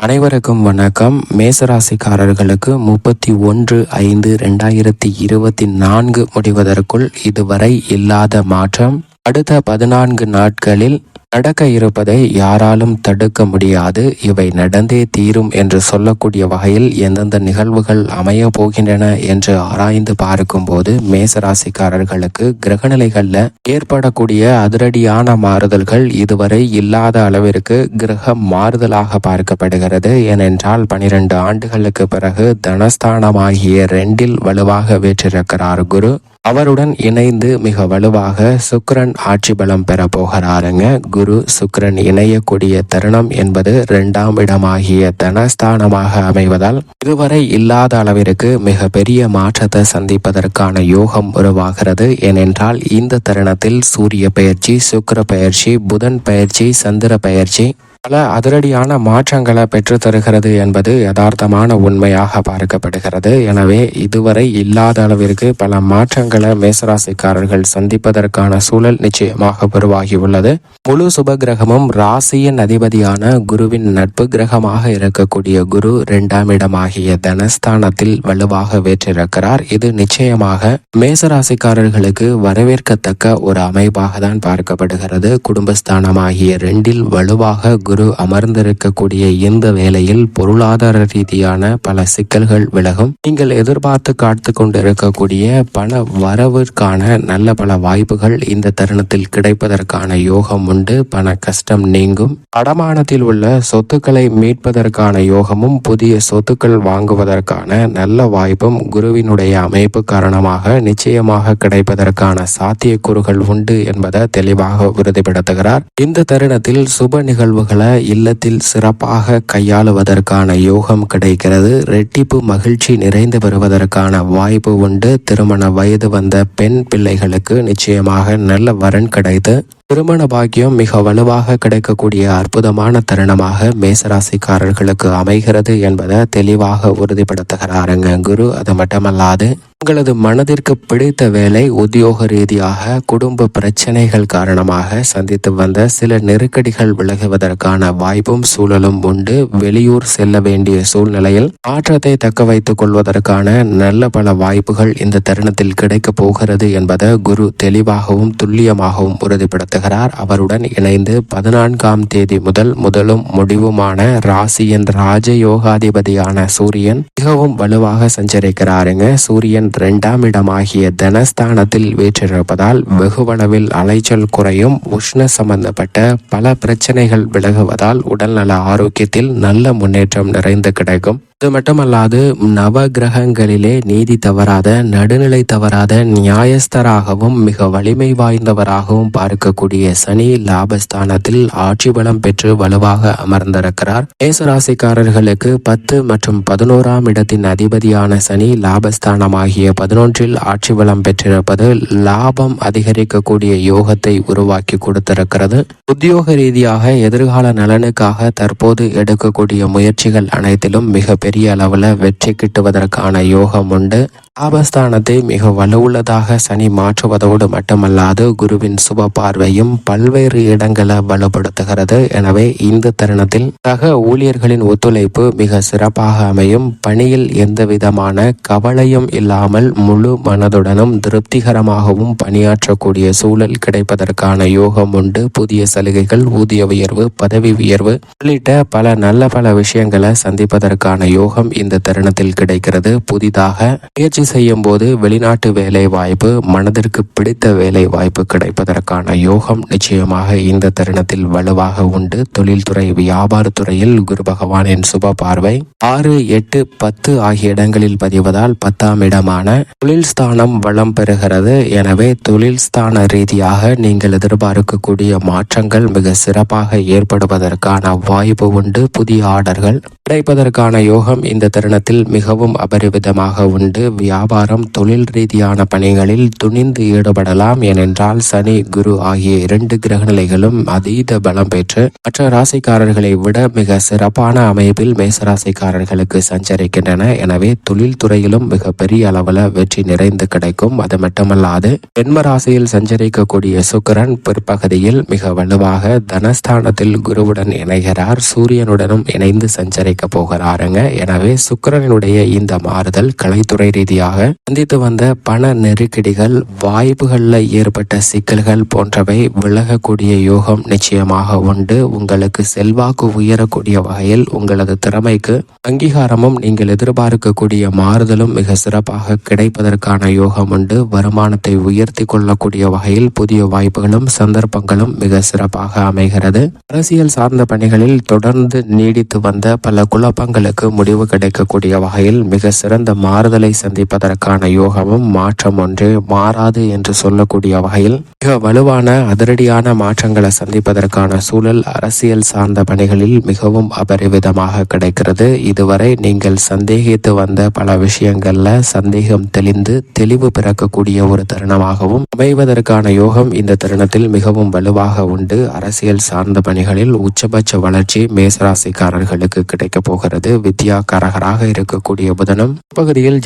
அனைவருக்கும் வணக்கம். மேசராசிக்காரர்களுக்கு முப்பத்தி ஒன்று ஐந்து ரெண்டாயிரத்தி இருபத்தி நான்கு முடிவதற்குள் இதுவரை இல்லாத மாற்றம். அடுத்த பதினான்கு நாட்களில் நடக்க இருப்பதை யாராலும் தடுக்க முடியாது. இவை நடந்தே தீரும் என்று சொல்லக்கூடிய வகையில் எந்தெந்த நிகழ்வுகள் அமைய போகின்றன என்று ஆராய்ந்து பார்க்கும்போது மேசராசிக்காரர்களுக்கு கிரகநிலைகள்ல ஏற்படக்கூடிய அதிரடியான மாறுதல்கள் இதுவரை இல்லாத அளவிற்கு கிரக மாறுதலாக பார்க்கப்படுகிறது. ஏனென்றால் பனிரெண்டு ஆண்டுகளுக்கு பிறகு தனஸ்தானமாகிய ரெண்டில் வலுவாக வீற்றிருக்கிறார் குரு. அவருடன் இணைந்து மிக வலுவாக சுக்ரன் ஆட்சி பலம் பெற போகிறாருங்க. குரு சுக்ரன் இணையக்கூடிய தருணம் என்பது இரண்டாம் இடமாகிய தனஸ்தானமாக அமைவதால் இதுவரை இல்லாத அளவிற்கு மிக பெரிய மாற்றத்தை சந்திப்பதற்கான யோகம் உருவாகிறது. ஏனென்றால் இந்த தருணத்தில் சூரிய பயிற்சி சுக்கர பயிற்சி புதன் பயிற்சி சந்திர பயிற்சி பல அதிரடியான மாற்றங்களை பெற்று தருகிறது என்பது யதார்த்தமான உண்மையாக பார்க்கப்படுகிறது. எனவே இதுவரை இல்லாத அளவிற்கு பல மாற்றங்களை மேசராசிக்காரர்கள் சந்திப்பதற்கான சூழல் நிச்சயமாக உருவாகியுள்ளது. முழு சுப கிரகமும் ராசியின் அதிபதியான குருவின் நட்பு கிரகமாக இருக்கக்கூடிய குரு இரண்டாம் இடமாகிய தனஸ்தானத்தில் வலுவாக வேற்றிருக்கிறார். இது நிச்சயமாக மேசராசிக்காரர்களுக்கு வரவேற்கத்தக்க ஒரு அமைப்பாக தான் பார்க்கப்படுகிறது. குடும்பஸ்தானமாகிய ரெண்டில் வலுவாக குரு அமர்ந்திருக்கக்கூடிய இந்த வேளையில் பொருளாதார ரீதியான பல சிக்கல்கள் விலகும். நீங்கள் எதிர்பார்த்து காத்து கொண்டிருக்கக்கூடிய பண வரவிற்கான நல்ல பல வாய்ப்புகள் இந்த தருணத்தில் கிடைப்பதற்கான யோகம் உண்டு. பண கஷ்டம் நீங்கும். அடமானத்தில் உள்ள சொத்துக்களை மீட்பதற்கான யோகமும் புதிய சொத்துக்கள் வாங்குவதற்கான நல்ல வாய்ப்பும் குருவினுடைய அமைப்பு காரணமாக நிச்சயமாக கிடைப்பதற்கான சாத்தியக்கூறுகள் உண்டு என்பதை தெளிவாக உறுதிப்படுத்துகிறார். இந்த தருணத்தில் சுப நிகழ்வுகளை இல்லத்தில் சிறப்பாக கையாளுவதற்கான யோகம் கிடைக்கிறது. ரெட்டிப்பு மகிழ்ச்சி நிறைந்து வருவதற்கான வாய்ப்பு உண்டு. திருமண வயது வந்த பெண் பிள்ளைகளுக்கு நிச்சயமாக நல்ல வரன் கிடைத்து திருமண பாக்கியம் மிக வலுவாக கிடைக்கக்கூடிய அற்புதமான தருணமாக மேசராசிக்காரர்களுக்கு அமைகிறது என்பதை தெளிவாக உறுதிப்படுத்துகிறாருங்க குரு. அது மட்டுமல்லாது உங்களது மனதிற்கு பிடித்த வேலை உத்தியோக ரீதியாக குடும்ப பிரச்சனைகள் காரணமாக சந்தித்து வந்த சில நெருக்கடிகள் விலகுவதற்கான வாய்ப்பும் சூழலும் உண்டு. வெளியூர் செல்ல வேண்டிய சூழ்நிலையில் மாற்றத்தை தக்க வைத்துக் கொள்வதற்கான நல்ல பல வாய்ப்புகள் இந்த தருணத்தில் கிடைக்கப் போகிறது என்பதை குரு தெளிவாகவும் துல்லியமாகவும் உறுதிப்படுத்துகிறார். அவருடன் இணைந்து பதினான்காம் தேதி முதல் முதலும் முடிவுமான ராசியின் ராஜயோகாதிபதியான சூரியன் மிகவும் வலுவாக சஞ்சரிக்கிறாருங்க. சூரியன் இரண்டாம் இடமாகிய தனஸ்தானத்தில் வீற்றிருப்பதால் வெகுவளவில் அலைச்சல் குறையும். உஷ்ண சம்பந்தப்பட்ட பல பிரச்சனைகள் விலகுவதால் உடல்நல ஆரோக்கியத்தில் நல்ல முன்னேற்றம் நிறைந்து கிடைக்கும். அது மட்டுமல்லாது நவ கிரகங்களிலே நீதி தவறாத நடுநிலை தவறாத நியாயஸ்தராகவும் மிக வலிமை வாய்ந்தவராகவும் பார்க்கக்கூடிய சனி லாபஸ்தானத்தில் ஆட்சி பலம் பெற்று வலுவாக அமர்ந்திருக்கிறார். மேசராசிக்காரர்களுக்கு பத்து மற்றும் பதினோராம் இடத்தின் அதிபதியான சனி லாபஸ்தானமாகிய பதினொன்றில் ஆட்சி பலம் பெற்றிருப்பது லாபம் அதிகரிக்கக்கூடிய யோகத்தை உருவாக்கி கொடுத்திருக்கிறது. உத்தியோக ரீதியாக எதிர்கால நலனுக்காக தற்போது எடுக்கக்கூடிய முயற்சிகள் அனைத்திலும் மிக பெரிய அளவில் வெற்றி கிட்டுவதற்கான யோகம் உண்டு. லாபஸ்தானத்தை மிக வலுவுள்ளதாக சனி மாற்றுவதோடு மட்டுமல்லாது குருவின் சுப பார்வையும் பல்வேறு இடங்களை வலுப்படுத்துகிறது. எனவே இந்த தருணத்தில் சக ஊழியர்களின் ஒத்துழைப்பு மிக சிறப்பாக அமையும். பணியில் எந்த விதமான கவலையும் இல்லாமல் முழு மனதுடனும் திருப்திகரமாகவும் பணியாற்றக்கூடிய சூழல் கிடைப்பதற்கான யோகம் உண்டு. புதிய சலுகைகள் ஊதிய உயர்வு பதவி உயர்வு உள்ளிட்ட பல நல்ல பல விஷயங்களை சந்திப்பதற்கான யோகம் இந்த தருணத்தில் கிடைக்கிறது. புதிதாக முயற்சி செய்யும் போது வெளிநாட்டு வேலை வாய்ப்பு மனதிற்கு பிடித்த வேலை வாய்ப்பு கிடைப்பதற்கான யோகம் நிச்சயமாக இந்த தருணத்தில் வலுவாக உண்டு. தொழில்துறை வியாபாரத்துறையில் குரு பகவானின் சுப பார்வை. ஆறு எட்டு பத்து ஆகிய இடங்களில் பதிவதால் பத்தாம் இடமான தொழில் ஸ்தானம் வளம் பெறுகிறது. எனவே தொழில் ஸ்தான ரீதியாக நீங்கள் எதிர்பார்க்கக்கூடிய மாற்றங்கள் மிக சிறப்பாக ஏற்படுவதற்கான வாய்ப்பு உண்டு. புதிய ஆர்டர்கள் கிடைப்பதற்கான யோகம் இந்த தருணத்தில் மிகவும் அபரிவிதமாக உண்டு. வியாபாரம் தொழில் ரீதியான பணிகளில் துணிந்து ஈடுபடலாம். ஏனென்றால் சனி குரு ஆகிய இரண்டு கிரகநிலைகளும் அதீத பலம் பெற்று மற்ற ராசிக்காரர்களை விட மிக சிறப்பான அமைப்பில் மேசராசிக்காரர்களுக்கு சஞ்சரிக்கின்றன. எனவே தொழில் துறையிலும் மிக பெரிய அளவில் வெற்றி நிறைந்து கிடைக்கும். அது மட்டுமல்லாது ஜென்ம ராசியில் சஞ்சரிக்கக்கூடிய சுக்கிரன் பிற்பகுதியில் மிக வலுவாக தனஸ்தானத்தில் குருவுடன் இணைகிறார். சூரியனுடனும் இணைந்து சஞ்சரிக்க போகிறாருங்க. எனவே சுக்கரனுடைய இந்த மாறுதல் கலைத்துறை ரீதியாக சந்தித்து வந்த பண நெருக்கடிகள் வாய்ப்புகளில் ஏற்பட்ட சிக்கல்கள் போன்றவை விலகக்கூடிய யோகம் நிச்சயமாக உண்டு. உங்களுக்கு செல்வாக்கு உயரக்கூடிய வகையில் உங்களது திறமைக்கு அங்கீகாரமும் நீங்கள் எதிர்பார்க்கக்கூடிய மாறுதலும் மிக சிறப்பாக கிடைப்பதற்கான யோகம் உண்டு. வருமானத்தை உயர்த்தி கொள்ளக்கூடிய வகையில் புதிய வாய்ப்புகளும் சந்தர்ப்பங்களும் மிக சிறப்பாக அமைகிறது. அரசியல் சார்ந்த பணிகளில் தொடர்ந்து நீடித்து வந்த பல குழப்பங்களுக்கு முடிவு கிடைக்கக்கூடிய வகையில் மிக சிறந்த மாறுதலை சந்திப்பதற்கான யோகமும் மாற்றம் ஒன்று மாறாது என்று சொல்லக்கூடிய வகையில் மிக வலுவான அதிரடியான மாற்றங்களை சந்திப்பதற்கான சூழல் அரசியல் சார்ந்த பணிகளில் மிகவும் அபரிவிதமாக கிடைக்கிறது. இதுவரை நீங்கள் சந்தேகித்து வந்த பல விஷயங்கள்ல சந்தேகம் தெளிந்து தெளிவு பிறக்கக்கூடிய ஒரு தருணமாகவும் அமைவதற்கான யோகம் இந்த தருணத்தில் மிகவும் வலுவாக உண்டு. அரசியல் சார்ந்த பணிகளில் உச்சபட்ச வளர்ச்சி மேசராசிக்காரர்களுக்கு கிடைக்க போகிறது. வித்யாகாரகராக இருக்கக்கூடிய புதனம் பகுதியில்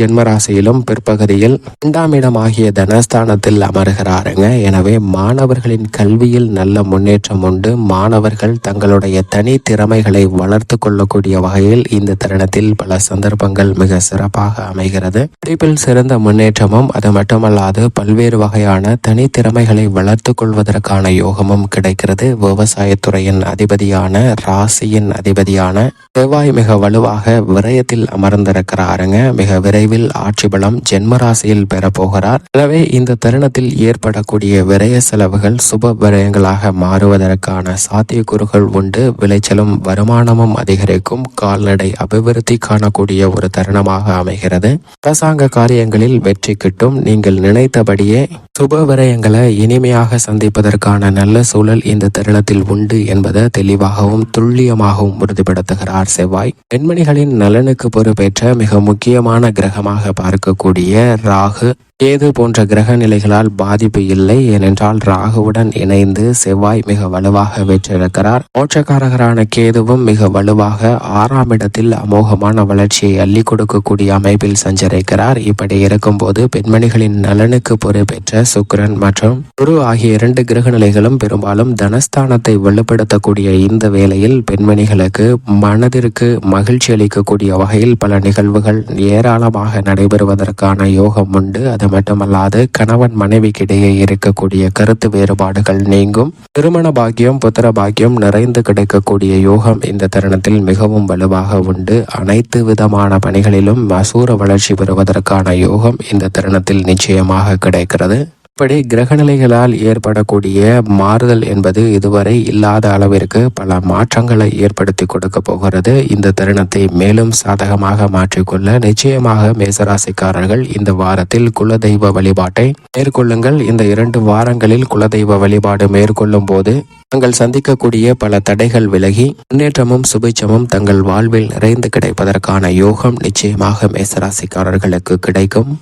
ஜென்மராசியிலும் பிற்பகுதியில் இரண்டாம் இடம் ஆகிய தனஸ்தானத்தில் அமர்கிறாருங்க. எனவே மாணவர்களின் கல்வியில் நல்ல முன்னேற்றம் உண்டு. மாணவர்கள் தங்களுடைய தனி திறமைகளை வளர்த்து கொள்ளக்கூடிய வகையில் இந்த தருணத்தில் பல சந்தர்ப்பங்கள் மிக சிறப்பாக அமைகிறது. படிப்பில் சிறந்த முன்னேற்றமும் அது மட்டுமல்லாது பல்வேறு வகையான தனி திறமைகளை வளர்த்து கொள்வதற்கான யோகமும் கிடைக்கிறது. விவசாயத்துறையின் அதிபதியான ராசியின் அதிபதியான செவ்வாய் மிக வலுவாக விரயத்தில் அமர்ந்திருக்கிறாருங்க. மிக விரைவில் ஆட்சி பலம் ஜென்ம ராசியில் பெறப்போகிறார். எனவே இந்த தருணத்தில் ஏற்படக்கூடிய விரய செலவுகள் சுப விரயங்களாக மாறுவதற்கான சாத்தியக்கூறுகள் உண்டு. விளைச்சலும் வருமானமும் அதிகரிக்கும். கால்நடை அபிவிருத்தி காணக்கூடிய ஒரு தருணமாக அமைகிறது. அரசாங்க காரியங்களில் வெற்றி கிட்டும். நீங்கள் நினைத்தபடியே சுப விரயங்களை இனிமையாக சந்திப்பதற்கான நல்ல சூழல் இந்த தருணத்தில் உண்டு என்பதை தெளிவாகவும் துல்லியமாகவும் உறுதிப்படுத்துகிறார் செவ்வாய். பெண்மணிகளின் நலனுக்கு பொறுப்பேற்ற மிக முக்கியமான கிரகமாக இருக்கக்கூடிய ராகு கேது போன்ற கிரக நிலைகளால் பாதிப்பு இல்லை ஏனென்றால் ராகுவுடன் இணைந்து செவ்வாய் மிக வலுவாக வெற்றிருக்கிறார். மோட்சக்காரகரான கேதுவும் மிக வலுவாக ஆறாம் இடத்தில் அமோகமான வளர்ச்சியை அள்ளி கொடுக்கக்கூடிய அமைப்பில் சஞ்சரிக்கிறார். இப்படி இருக்கும்போது பெண்மணிகளின் நலனுக்கு பொறுப்பேற்ற சுக்ரன் மற்றும் குரு ஆகிய இரண்டு கிரக நிலைகளும் பெரும்பாலும் தனஸ்தானத்தை வலுப்படுத்தக்கூடிய இந்த வேளையில் பெண்மணிகளுக்கு மனதிற்கு மகிழ்ச்சி அளிக்கக்கூடிய வகையில் பல நிகழ்வுகள் ஏராளமாக நடைபெறுவதற்கான யோகம் உண்டு. அது மட்டுமல்லாது கணவன் மனைவிக்கிடையே இருக்கக்கூடிய கருத்து வேறுபாடுகள் நீங்கும். திருமண பாக்கியம் புத்திர பாக்கியம் நிறைந்து கிடைக்கக்கூடிய யோகம் இந்த தருணத்தில் மிகவும் வலுவாக உண்டு. அனைத்து விதமான பணிகளிலும் அசூர வளர்ச்சி பெறுவதற்கான யோகம் இந்த தருணத்தில் நிச்சயமாக கிடைக்கிறது. இப்படி கிரகநிலைகளால் ஏற்படக்கூடிய மாறுதல் என்பது இதுவரை இல்லாத அளவிற்கு பல மாற்றங்களை ஏற்படுத்தி கொடுக்க போகிறது. இந்த தருணத்தை மேலும் சாதகமாக மாற்றிக்கொள்ள நிச்சயமாக மேசராசிக்காரர்கள் இந்த வாரத்தில் குலதெய்வ வழிபாட்டை மேற்கொள்ளுங்கள். இந்த இரண்டு வாரங்களில் குலதெய்வ வழிபாடு மேற்கொள்ளும் போது தங்கள் சந்திக்கக்கூடிய பல தடைகள் விலகி முன்னேற்றமும் சுபிச்சமும் தங்கள் வாழ்வில் நிறைந்து கிடைப்பதற்கான யோகம் நிச்சயமாக மேசராசிக்காரர்களுக்கு கிடைக்கும்.